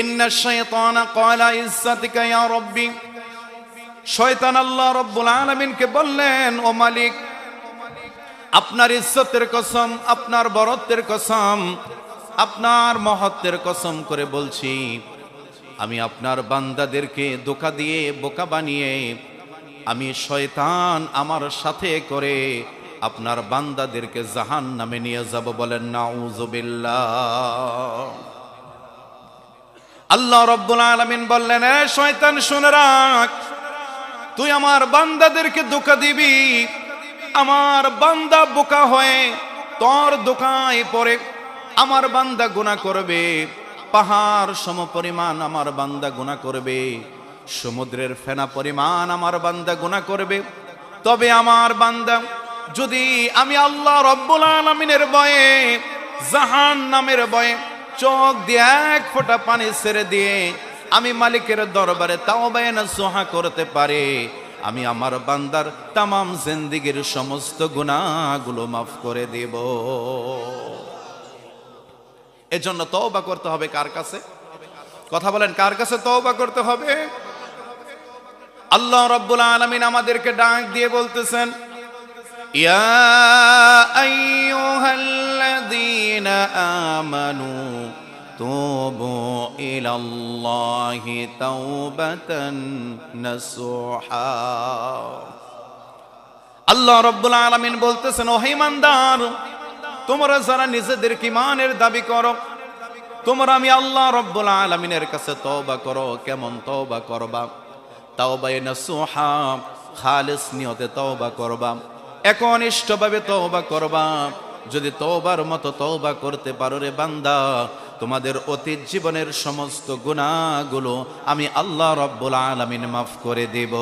ইন্না শাইতানা ক্বালা ইজ্জাতিকা ইয়া রাব্বি। শয়তান আল্লাহ রব্বুল আলামিনকে বললেন, ও মালিক, আপনার ইজ্জতের কসম, আপনার বরত্বের কসম, আপনার মহত্বের কসম করে বলছি, আমি আপনার বান্দাদেরকে দোকা দিয়ে বোকা বানিয়ে, আমি শয়তান আমার সাথে করে আপনার বান্দাদেরকে জাহান নামে নিয়ে যাব বলেন নাউজুবিল্লাহ। আল্লাহ রব্বুল আলামিন বললেন শয়তান, শুনে রাখ। তুই আমার বান্দাদেরকে ধোকা দিবি। আমার বান্দা বোকা হয়ে তোর দোকায় পরে আমার বান্দা গুণা করবে। পাহাড় সম পরিমাণ আমার বান্দা গুণা করবে। সমুদ্রের ফেনা পরিমাণ আমার বান্দা গুণা করবে। তবে আমার বান্দা, যদি আমি আল্লাহ রব্বুল আলমিনের বয়ে জাহান নামের বয়ে চোখ দিয়ে এক ফোঁটা পানি ছেড়ে দিয়ে আমি মালিকের দরবারে তাও না সোহা করতে পারে। আমি আমার বান্দার তামাম জিন্দিগির সমস্ত গুণাগুলো মাফ করে দেব। এজন্য তওবা করতে হবে কার কাছে? কথা বলেন, কার কাছে তওবা করতে হবে? আল্লাহ রব্বুল আলামিন আমাদেরকে ডাক দিয়ে বলতেছেন, ইয়া আইয়ুহাল্লাযীনা আমানু তুবু ইলাল্লাহি তাওবাতান নাসুহা আল্লাহ রব্বুল আলামিন বলতেছেন ও তোমরা যারা নিজেদের ইমানের দাবি করো, তোমরা আমি আল্লাহ রব্বুল আলামিনের কাছে তওবা করো, কেমন তওবা করবা? তাওবায়ে নাসুহা, খালিস নিয়তে তওবা করবা, একনিষ্ঠভাবে তওবা করবা। যদি তওবার মতো তওবা করতে পারো রে বান্দা, তোমাদের অতীত জীবনের সমস্ত গুণাগুলো আমি আল্লাহ রব্বুল আলামিন মাফ করে দেব।